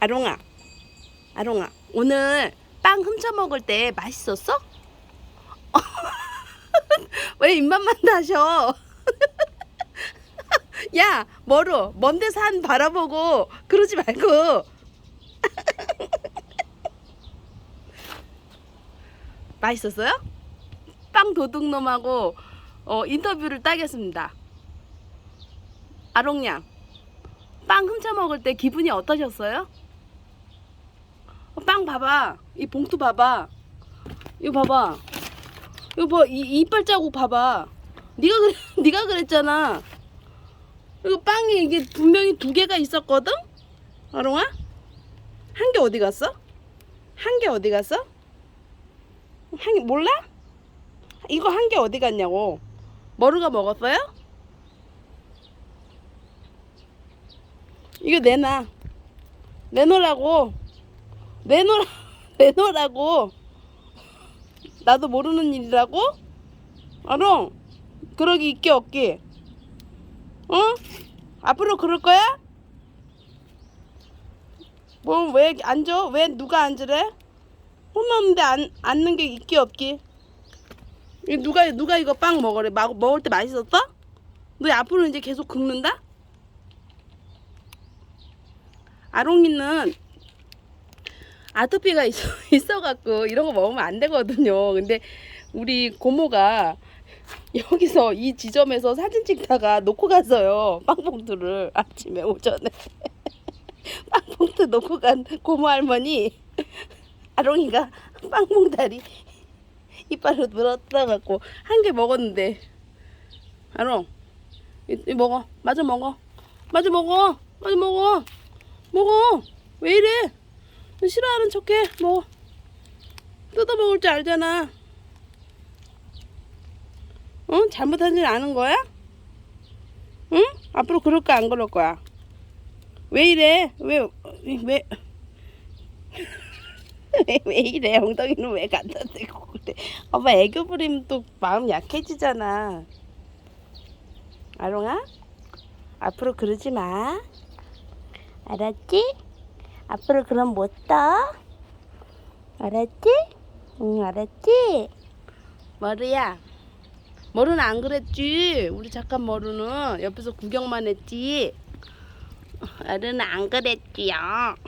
아롱아, 아롱아, 오늘 빵 훔쳐 먹을 때 맛있었어? 왜 입맛만 다셔? 야, 멀어. 먼데 산 바라보고 그러지 말고. 맛있었어요? 빵 도둑놈하고 어, 인터뷰를 따겠습니다. 아롱양, 빵 훔쳐 먹을 때 기분이 어떠셨어요? 어, 빵 봐봐. 이 봉투 봐봐. 이거 봐봐. 이거 봐. 이 이빨 자국 봐봐. 네가 그래, 네가 그랬잖아. 이거 빵이 이게 분명히 두 개가 있었거든. 아롱아? 한 개 어디 갔어? 한 개 어디 갔어? 한개 몰라? 이거 한 개 어디 갔냐고. 머루가 먹었어요? 이거 내놔. 내놓으라고. 내놓으라. 내놓으라고. 나도 모르는 일이라고? 아롱. 그러기 있기 없기. 어? 앞으로 그럴 거야? 뭐 왜 앉아? 왜 누가 앉으래? 혼났는데 안 앉는 게 있기 없기. 이 누가 누가 이거 빵 먹으래? 마, 먹을 때 맛있었어? 너 앞으로 이제 계속 긁는다? 아롱이는 아토피가 있어 있어갖고 이런 거 먹으면 안 되거든요. 근데 우리 고모가 여기서 이 지점에서 사진 찍다가 놓고 갔어요. 빵봉투를 아침에 오전에. 빵봉투 놓고 간 고모 할머니. 아롱이가 빵봉다리 이빨로 물었다 갖고 한 개 먹었는데. 아롱 이, 이 먹어. 마저 먹어. 마저 먹어. 마저 먹어. 먹어. 왜 이래 싫어하는 척해 먹어 뜯어 먹을 줄 알잖아 응? 잘못한 줄 아는 거야? 응? 앞으로 그럴 거야 안 그럴 거야? 왜 이래? 왜 왜? 왜, 왜 이래? 엉덩이는 왜 갖다 대고 그래? 엄마 애교 부리면 또 마음 약해지잖아. 아롱아? 앞으로 그러지 마. 알았지? 앞으로 그럼 못 떠. 알았지? 응, 알았지? 머리야. 머루는 안 그랬지. 우리 잠깐 머루는 옆에서 구경만 했지. 어른은 안 그랬지요.